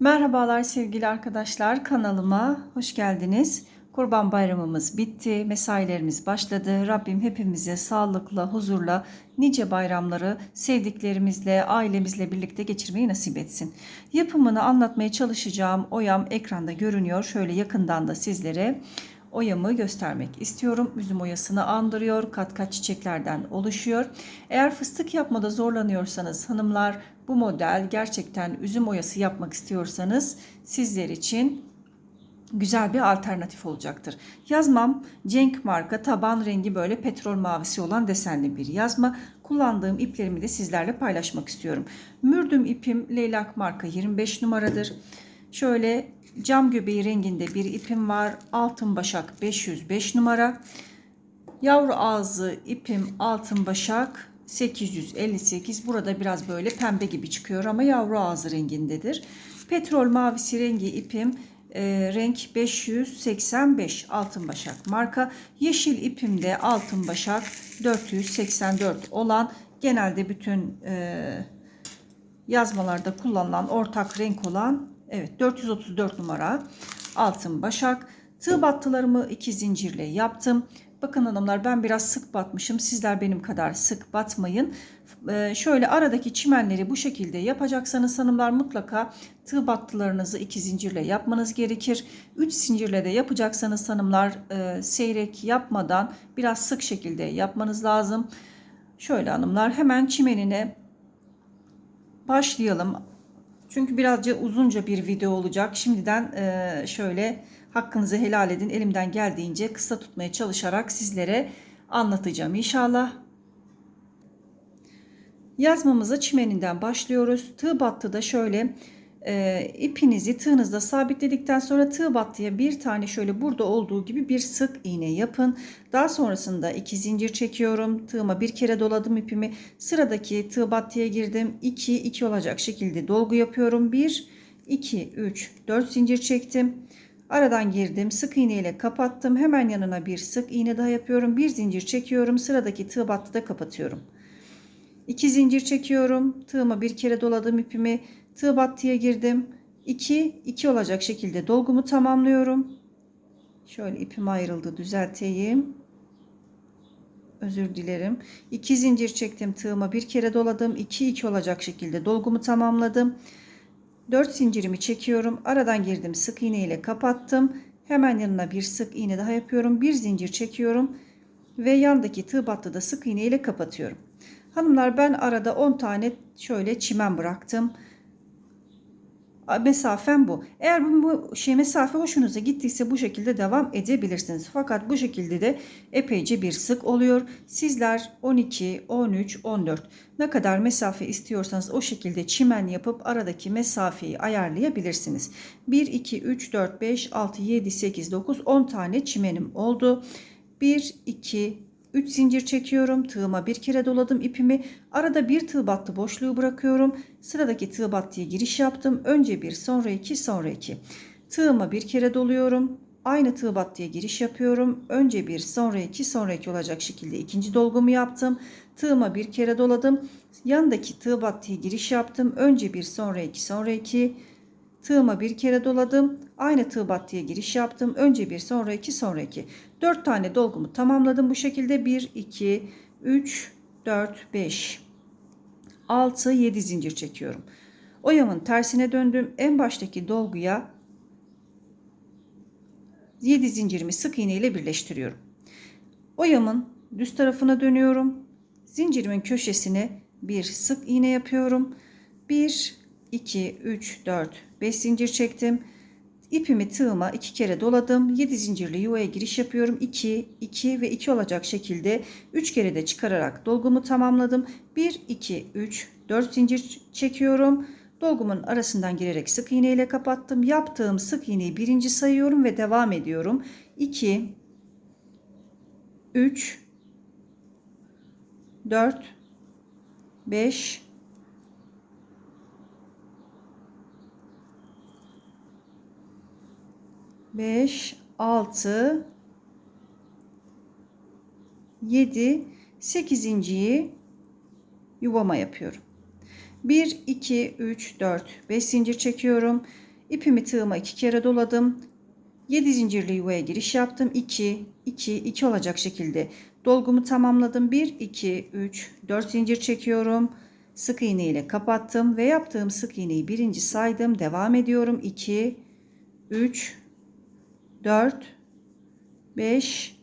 Merhabalar sevgili arkadaşlar kanalıma hoş geldiniz. Kurban bayramımız bitti, mesailerimiz başladı. Rabbim hepimize sağlıkla, huzurla, nice bayramları sevdiklerimizle, ailemizle birlikte geçirmeyi nasip etsin. Yapımını anlatmaya çalışacağım oyam ekranda görünüyor. Şöyle yakından da sizlere oyamı göstermek istiyorum. Üzüm oyasını andırıyor. Kat kat çiçeklerden oluşuyor. Eğer fıstık yapmada zorlanıyorsanız hanımlar bu model gerçekten üzüm oyası yapmak istiyorsanız sizler için güzel bir alternatif olacaktır. Yazmam Cenk marka taban rengi böyle petrol mavisi olan desenli bir yazma. Kullandığım iplerimi de sizlerle paylaşmak istiyorum. Mürdüm ipim Leylak marka 25 numaradır. Şöyle cam göbeği renginde bir ipim var. Altın başak 505 numara. Yavru ağzı ipim altın başak 858. Burada biraz böyle pembe gibi çıkıyor ama yavru ağzı rengindedir. Petrol mavisi rengi ipim e, renk 585 altın başak marka. Yeşil ipim de altın başak 484 olan genelde bütün e, yazmalarda kullanılan ortak renk olan evet 434 numara altın başak. Tığ battılarımı iki zincirle yaptım. Bakın hanımlar ben biraz sık batmışım. Sizler benim kadar sık batmayın. Ee, şöyle aradaki çimenleri bu şekilde yapacaksanız hanımlar mutlaka tığ battılarınızı iki zincirle yapmanız gerekir. Üç zincirle de yapacaksanız hanımlar e, seyrek yapmadan biraz sık şekilde yapmanız lazım. Şöyle hanımlar hemen çimenine başlayalım. Çünkü birazcık uzunca bir video olacak. Şimdiden e, şöyle hakkınızı helal edin. Elimden geldiğince kısa tutmaya çalışarak sizlere anlatacağım inşallah. Yazmamıza çimeninden başlıyoruz. Tığ battıda şöyle e, ipinizi tığınızda sabitledikten sonra tığ battıya bir tane şöyle burada olduğu gibi bir sık iğne yapın. Daha sonrasında iki zincir çekiyorum. Tığıma bir kere doladım ipimi. Sıradaki tığ battıya girdim. 2 2 olacak şekilde dolgu yapıyorum. 1 2 3 4 zincir çektim. Aradan girdim. Sık iğne ile kapattım. Hemen yanına bir sık iğne daha yapıyorum. Bir zincir çekiyorum. Sıradaki tığ battıda kapatıyorum. 2 zincir çekiyorum. Tığıma bir kere doladım ipimi. Tığ battıya girdim. 2 2 olacak şekilde dolgumu tamamlıyorum. Şöyle ipim ayrıldı düzelteyim. Özür dilerim. 2 zincir çektim tığıma bir kere doladım. 2 2 olacak şekilde dolgumu tamamladım. 4 zincirimi çekiyorum. Aradan girdim. Sık iğne ile kapattım. Hemen yanına bir sık iğne daha yapıyorum. Bir zincir çekiyorum ve yandaki tığ battıda sık iğne ile kapatıyorum. Hanımlar ben arada 10 tane şöyle çimen bıraktım. Mesafem bu. Eğer bu şey mesafe hoşunuza gittiyse bu şekilde devam edebilirsiniz. Fakat bu şekilde de epeyce bir sık oluyor. Sizler 12, 13, 14 ne kadar mesafe istiyorsanız o şekilde çimen yapıp aradaki mesafeyi ayarlayabilirsiniz. 1, 2, 3, 4, 5, 6, 7, 8, 9, 10 tane çimenim oldu. 1, 2, 3 zincir çekiyorum. Tığıma bir kere doladım ipimi. Arada bir tığ battı boşluğu bırakıyorum. Sıradaki tığ battıya giriş yaptım. Önce bir sonra iki sonra iki. Tığıma bir kere doluyorum. Aynı tığ battıya giriş yapıyorum. Önce bir sonra iki sonra iki olacak şekilde ikinci dolgumu yaptım. Tığıma bir kere doladım. Yandaki tığ battıya giriş yaptım. Önce bir sonra iki sonra iki. Tığıma bir kere doladım. Aynı tığ battıya giriş yaptım. Önce bir sonra iki sonra iki. 4 tane dolgumu tamamladım bu şekilde. 1, 2, 3, 4, 5, 6, 7 zincir çekiyorum. Oyamın tersine döndüm. En baştaki dolguya 7 zincirimi sık iğne ile birleştiriyorum. Oyamın düz tarafına dönüyorum. Zincirimin köşesine bir sık iğne yapıyorum. 1, 2, 3, 4, 5 zincir çektim. İpimi tığıma iki kere doladım. 7 zincirli yuvaya giriş yapıyorum. 2, 2 ve 2 olacak şekilde 3 kere de çıkararak dolgumu tamamladım. 1, 2, 3, 4 zincir çekiyorum. Dolgumun arasından girerek sık iğne ile kapattım. Yaptığım sık iğneyi birinci sayıyorum ve devam ediyorum. 2, 3, 4, 5, 5, 6, 7, 8.yi yuvama yapıyorum. 1, 2, 3, 4, 5 zincir çekiyorum. İpimi tığıma iki kere doladım. 7 zincirli yuvaya giriş yaptım. 2, 2, 2 olacak şekilde dolgumu tamamladım. 1, 2, 3, 4 zincir çekiyorum. Sık iğne ile kapattım ve yaptığım sık iğneyi birinci saydım. Devam ediyorum. 2, 3, 4, 5,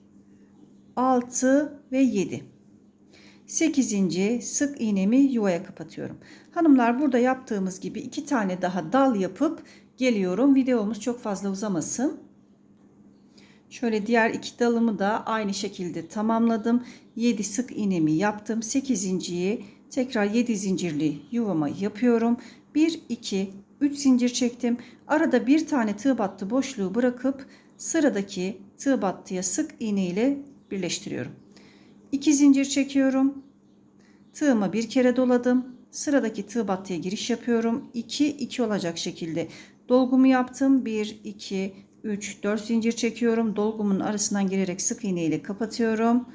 6 ve 7. 8. sık iğnemi yuvaya kapatıyorum. Hanımlar burada yaptığımız gibi iki tane daha dal yapıp geliyorum. Videomuz çok fazla uzamasın. Şöyle diğer iki dalımı da aynı şekilde tamamladım. 7 sık iğnemi yaptım. 8.yi tekrar 7 zincirli yuvama yapıyorum. 1 2 3 zincir çektim. Arada bir tane tığ battı boşluğu bırakıp sıradaki tığ battıya sık iğne ile birleştiriyorum. 2 zincir çekiyorum. Tığıma bir kere doladım. Sıradaki tığ battıya giriş yapıyorum. 2 2 olacak şekilde dolgumu yaptım. 1 2 3 4 zincir çekiyorum. Dolgumun arasından girerek sık iğne ile kapatıyorum.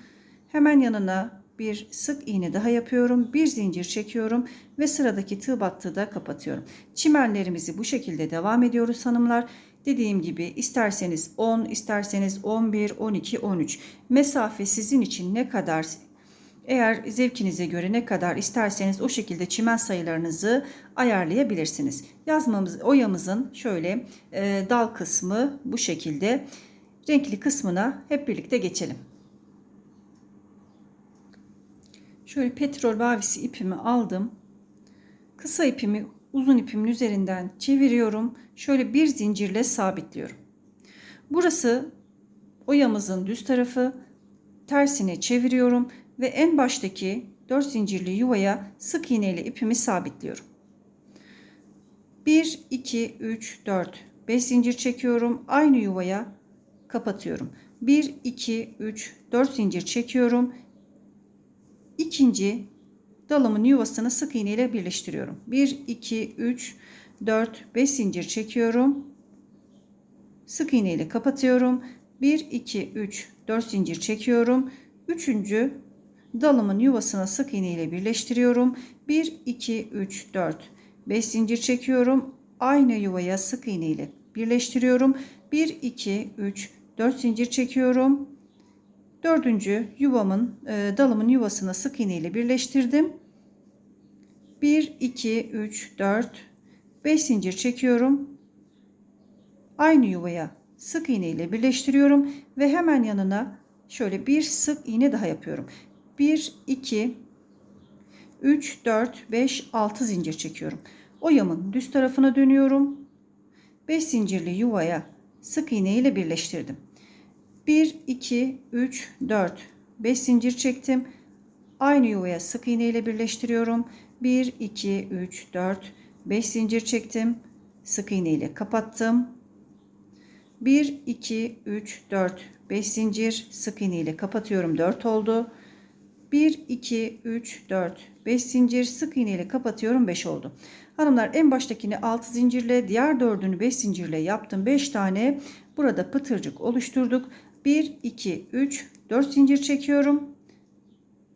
Hemen yanına bir sık iğne daha yapıyorum. Bir zincir çekiyorum ve sıradaki tığ battığı da kapatıyorum. Çimenlerimizi bu şekilde devam ediyoruz hanımlar. Dediğim gibi isterseniz 10, isterseniz 11, 12, 13. Mesafe sizin için ne kadar eğer zevkinize göre ne kadar isterseniz o şekilde çimen sayılarınızı ayarlayabilirsiniz. Yazmamız, oyamızın şöyle e, dal kısmı bu şekilde. Renkli kısmına hep birlikte geçelim. Şöyle petrol mavisi ipimi aldım. Kısa ipimi uzun ipimin üzerinden çeviriyorum. Şöyle bir zincirle sabitliyorum. Burası oyamızın düz tarafı. Tersine çeviriyorum ve en baştaki 4 zincirli yuvaya sık iğne ile ipimi sabitliyorum. 1 2 3 4 5 zincir çekiyorum. Aynı yuvaya kapatıyorum. 1 2 3 4 zincir çekiyorum. İkinci dalımın yuvasını sık iğne ile birleştiriyorum. 1 2 3 4 5 zincir çekiyorum. Sık iğne ile kapatıyorum. 1 2 3 4 zincir çekiyorum. Üçüncü dalımın yuvasına sık iğne ile birleştiriyorum. 1 2 3 4 5 zincir çekiyorum. Aynı yuvaya sık iğne ile birleştiriyorum. 1 2 3 4 zincir çekiyorum. Dördüncü yuvamın e, dalımın yuvasına sık iğne ile birleştirdim. 1 2 3 4 5 zincir çekiyorum. Aynı yuvaya sık iğne ile birleştiriyorum ve hemen yanına şöyle bir sık iğne daha yapıyorum. 1 2 3 4 5 6 zincir çekiyorum. Oyamın düz tarafına dönüyorum. 5 zincirli yuvaya sık iğne ile birleştirdim. 1 2 3 4 5 zincir çektim. Aynı yuvaya sık iğne ile birleştiriyorum. 1 2 3 4 5 zincir çektim. Sık iğne ile kapattım. 1 2 3 4 5 zincir sık iğne ile kapatıyorum. 4 oldu. 1 2 3 4 5 zincir sık iğne ile kapatıyorum. 5 oldu. Hanımlar en baştakini 6 zincirle diğer dördünü 5 zincirle yaptım. 5 tane burada pıtırcık oluşturduk. 1 2 3 4 zincir çekiyorum.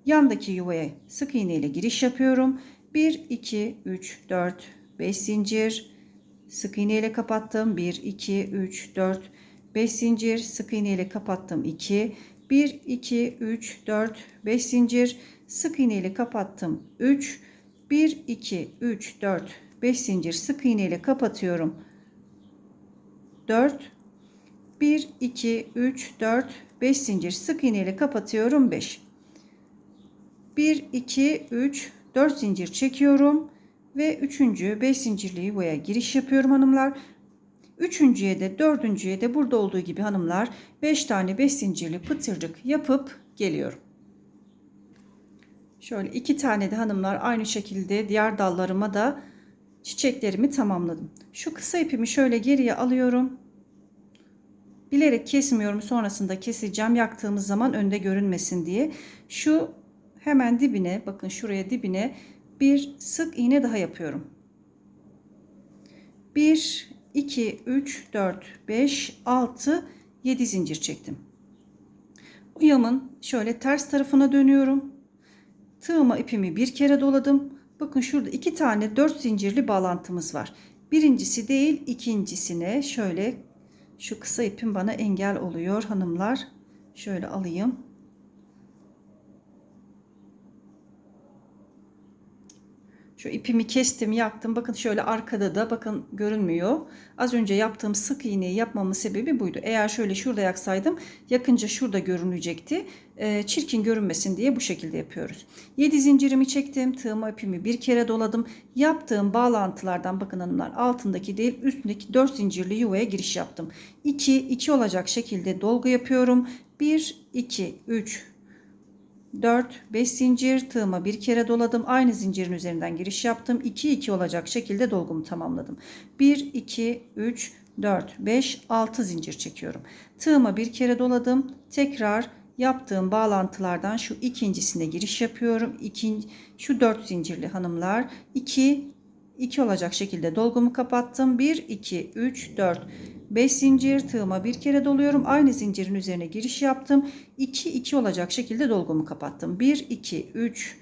Yandaki yuvaya sık iğne ile giriş yapıyorum. 1 2 3 4 5 zincir sık iğne ile kapattım. 1 2 3 4 5 zincir sık iğne ile kapattım. 2 1 2 3 4 5 zincir sık iğne ile kapattım. 3 1 2 3 4 5 zincir sık iğne ile kapatıyorum. 4 1 2 3 4 5 zincir sık iğne ile kapatıyorum. 5 1 2 3 4 zincir çekiyorum ve 3. 5 zincirli yuvaya giriş yapıyorum hanımlar. Üçüncüye de dördüncüye de burada olduğu gibi hanımlar 5 tane 5 zincirli pıtırcık yapıp geliyorum. Şöyle iki tane de hanımlar aynı şekilde diğer dallarıma da çiçeklerimi tamamladım. Şu kısa ipimi şöyle geriye alıyorum. Bilerek kesmiyorum sonrasında keseceğim yaktığımız zaman önde görünmesin diye. Şu hemen dibine bakın şuraya dibine bir sık iğne daha yapıyorum. 1 2 3 4 5 6 7 zincir çektim. Uyamın şöyle ters tarafına dönüyorum. Tığıma ipimi bir kere doladım. Bakın şurada iki tane 4 zincirli bağlantımız var. Birincisi değil ikincisine şöyle şu kısa ipim bana engel oluyor hanımlar. Şöyle alayım. Şu ipimi kestim, yaktım. Bakın şöyle arkada da bakın görünmüyor. Az önce yaptığım sık iğneyi yapmamın sebebi buydu. Eğer şöyle şurada yaksaydım yakınca şurada görünecekti. Ee, çirkin görünmesin diye bu şekilde yapıyoruz. 7 zincirimi çektim. Tığıma ipimi bir kere doladım. Yaptığım bağlantılardan bakın hanımlar altındaki değil üstündeki 4 zincirli yuvaya giriş yaptım. 2 2 olacak şekilde dolgu yapıyorum. 1 2 3 4 5 zincir tığıma bir kere doladım. Aynı zincirin üzerinden giriş yaptım. 2 2 olacak şekilde dolgumu tamamladım. 1 2 3 4 5 6 zincir çekiyorum. Tığıma bir kere doladım. Tekrar yaptığım bağlantılardan şu ikincisine giriş yapıyorum. İkinci, şu 4 zincirli hanımlar 2 2 olacak şekilde dolgumu kapattım. 1 2 3 4 5 zincir tığıma bir kere doluyorum. Aynı zincirin üzerine giriş yaptım. 2 2 olacak şekilde dolgumu kapattım. 1 2 3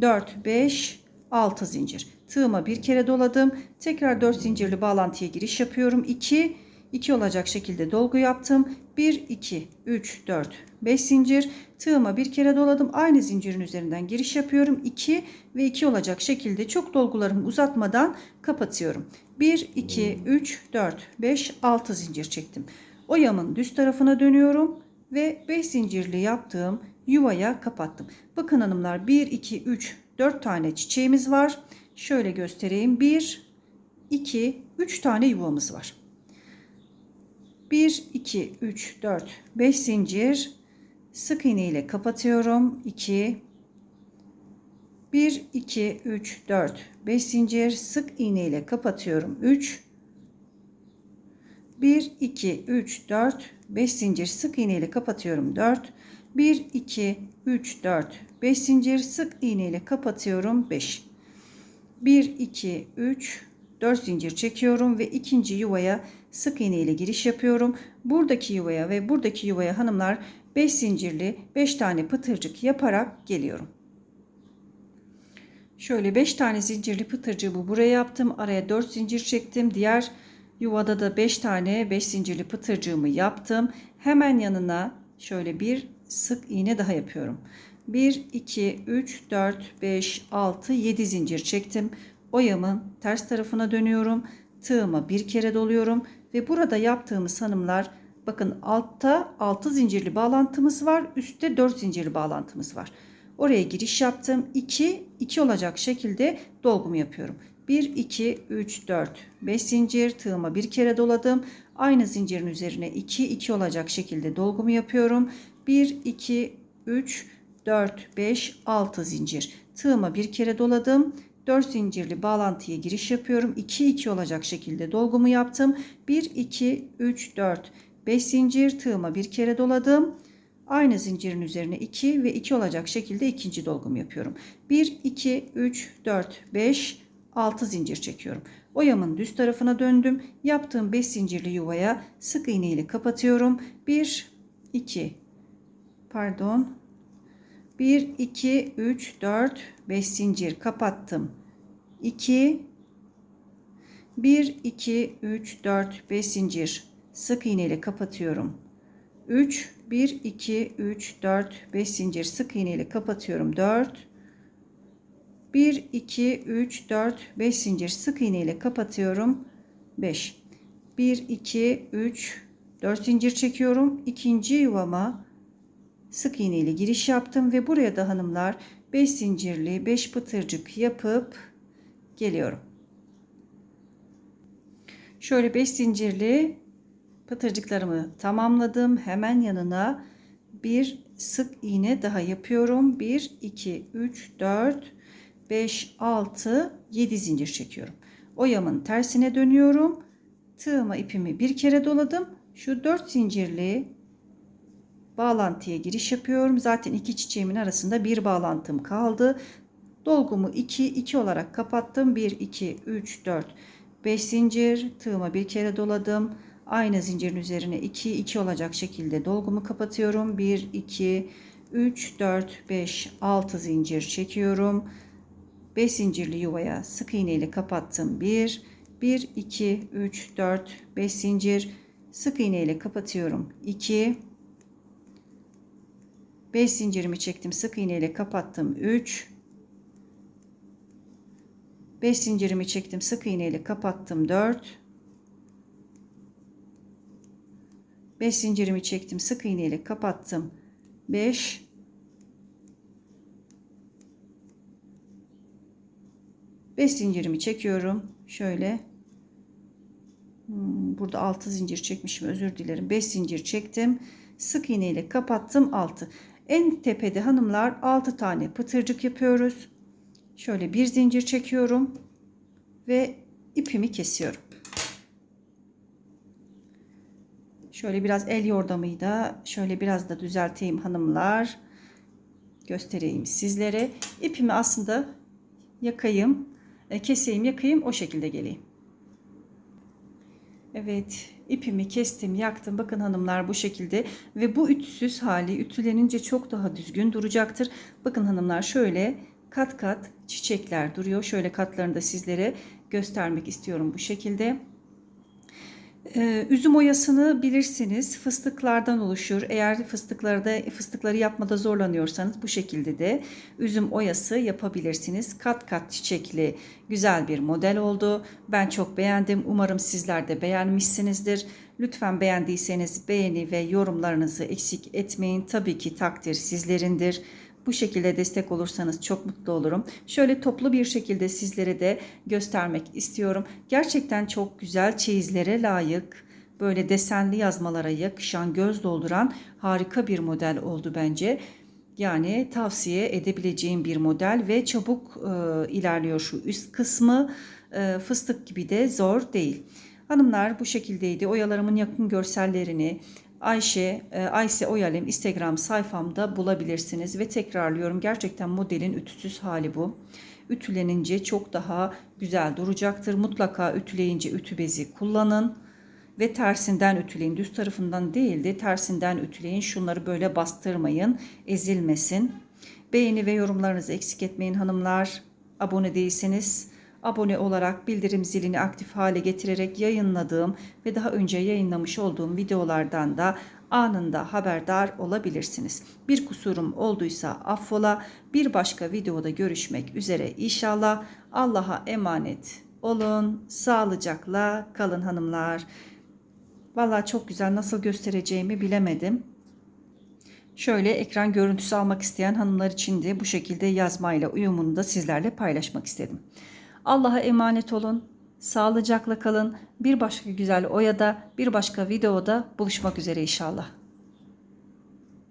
4 5 6 zincir. Tığıma bir kere doladım. Tekrar 4 zincirli bağlantıya giriş yapıyorum. 2 2 olacak şekilde dolgu yaptım. 1 2 3 4 5 zincir. Tığıma bir kere doladım. Aynı zincirin üzerinden giriş yapıyorum. 2 ve 2 olacak şekilde çok dolgularımı uzatmadan kapatıyorum. 1 2 3 4 5 6 zincir çektim. Oyamın düz tarafına dönüyorum ve 5 zincirli yaptığım yuvaya kapattım. Bakın hanımlar 1 2 3 4 tane çiçeğimiz var. Şöyle göstereyim. 1 2 3 tane yuvamız var. 1 2 3 4 5 zincir sık iğne ile kapatıyorum. 2 1 2 3 4 5 zincir sık iğne ile kapatıyorum. 3 1 2 3 4 5 zincir sık iğne ile kapatıyorum. 4 1 2 3 4 5 zincir sık iğne ile kapatıyorum. 5 1 2 3 4 zincir çekiyorum ve ikinci yuvaya sık iğne ile giriş yapıyorum. Buradaki yuvaya ve buradaki yuvaya hanımlar 5 zincirli 5 tane pıtırcık yaparak geliyorum. Şöyle 5 tane zincirli pıtırcığımı buraya yaptım. Araya 4 zincir çektim. Diğer yuvada da 5 tane 5 zincirli pıtırcığımı yaptım. Hemen yanına şöyle bir sık iğne daha yapıyorum. 1 2 3 4 5 6 7 zincir çektim. Oyamın ters tarafına dönüyorum. Tığıma bir kere doluyorum ve burada yaptığımız hanımlar bakın altta 6 zincirli bağlantımız var. Üstte 4 zincirli bağlantımız var. Oraya giriş yaptım. 2 2 olacak şekilde dolgumu yapıyorum. 1 2 3 4 5 zincir tığıma bir kere doladım. Aynı zincirin üzerine 2 2 olacak şekilde dolgumu yapıyorum. 1 2 3 4 5 6 zincir. Tığıma bir kere doladım. 4 zincirli bağlantıya giriş yapıyorum. 2 2 olacak şekilde dolgumu yaptım. 1 2 3 4 5 zincir tığıma bir kere doladım. Aynı zincirin üzerine 2 ve 2 olacak şekilde ikinci dolgumu yapıyorum. 1 2 3 4 5 6 zincir çekiyorum. Oyamın düz tarafına döndüm. Yaptığım 5 zincirli yuvaya sık iğne ile kapatıyorum. 1 2 pardon 1 2 3 4 5 zincir kapattım. 2 1 2 3 4 5 zincir sık iğne ile kapatıyorum. 3 1 2 3 4 5 zincir sık iğne ile kapatıyorum. 4 1 2 3 4 5 zincir sık iğne ile kapatıyorum. 5 1 2 3 4 zincir çekiyorum. İkinci yuvama sık iğne giriş yaptım ve buraya da hanımlar 5 zincirli 5 pıtırcık yapıp geliyorum. Şöyle 5 zincirli pıtırcıklarımı tamamladım. Hemen yanına bir sık iğne daha yapıyorum. 1 2 3 4 5 6 7 zincir çekiyorum. Oyamın tersine dönüyorum. Tığıma ipimi bir kere doladım. Şu 4 zincirli bağlantıya giriş yapıyorum. Zaten iki çiçeğimin arasında bir bağlantım kaldı. Dolgumu 2 2 olarak kapattım. 1 2 3 4 5 zincir tığıma bir kere doladım. Aynı zincirin üzerine 2 2 olacak şekilde dolgumu kapatıyorum. 1 2 3 4 5 6 zincir çekiyorum. 5 zincirli yuvaya sık iğne ile kapattım. 1 1 2 3 4 5 zincir sık iğne ile kapatıyorum 2 5 zincirimi çektim sık iğne ile kapattım 3 5 zincirimi çektim sık iğne ile kapattım 4 5 zincirimi çektim sık iğne ile kapattım 5 5 zincirimi çekiyorum şöyle. Hmm, burada 6 zincir çekmişim özür dilerim. 5 zincir çektim sık iğne ile kapattım 6 en tepede hanımlar 6 tane pıtırcık yapıyoruz. Şöyle bir zincir çekiyorum ve ipimi kesiyorum. Şöyle biraz el yordamıyla şöyle biraz da düzelteyim hanımlar. Göstereyim sizlere. İpimi aslında yakayım e, keseyim yakayım o şekilde geleyim. Evet ipimi kestim yaktım bakın hanımlar bu şekilde ve bu ütüsüz hali ütülenince çok daha düzgün duracaktır. Bakın hanımlar şöyle kat kat çiçekler duruyor. Şöyle katlarını da sizlere göstermek istiyorum bu şekilde. Ee, üzüm oyasını bilirsiniz fıstıklardan oluşur. Eğer fıstıkları da fıstıkları yapmada zorlanıyorsanız bu şekilde de üzüm oyası yapabilirsiniz. Kat kat çiçekli güzel bir model oldu. Ben çok beğendim. Umarım sizler de beğenmişsinizdir. Lütfen beğendiyseniz beğeni ve yorumlarınızı eksik etmeyin. Tabii ki takdir sizlerindir. Bu şekilde destek olursanız çok mutlu olurum. Şöyle toplu bir şekilde sizlere de göstermek istiyorum. Gerçekten çok güzel çeyizlere layık, böyle desenli yazmalara yakışan, göz dolduran harika bir model oldu bence. Yani tavsiye edebileceğim bir model ve çabuk e, ilerliyor şu üst kısmı. E, fıstık gibi de zor değil. Hanımlar bu şekildeydi. Oyalarımın yakın görsellerini Ayşe, e, Ayşe Oyalem Instagram sayfamda bulabilirsiniz ve tekrarlıyorum gerçekten modelin ütüsüz hali bu. Ütülenince çok daha güzel duracaktır. Mutlaka ütüleyince ütü bezi kullanın ve tersinden ütüleyin. Düz tarafından değil de tersinden ütüleyin. Şunları böyle bastırmayın, ezilmesin. Beğeni ve yorumlarınızı eksik etmeyin hanımlar. Abone değilseniz abone olarak bildirim zilini aktif hale getirerek yayınladığım ve daha önce yayınlamış olduğum videolardan da anında haberdar olabilirsiniz. Bir kusurum olduysa affola. Bir başka videoda görüşmek üzere inşallah. Allah'a emanet olun. Sağlıcakla kalın hanımlar. Vallahi çok güzel nasıl göstereceğimi bilemedim. Şöyle ekran görüntüsü almak isteyen hanımlar için de bu şekilde yazmayla uyumunu da sizlerle paylaşmak istedim. Allah'a emanet olun. Sağlıcakla kalın. Bir başka güzel oyada, bir başka videoda buluşmak üzere inşallah.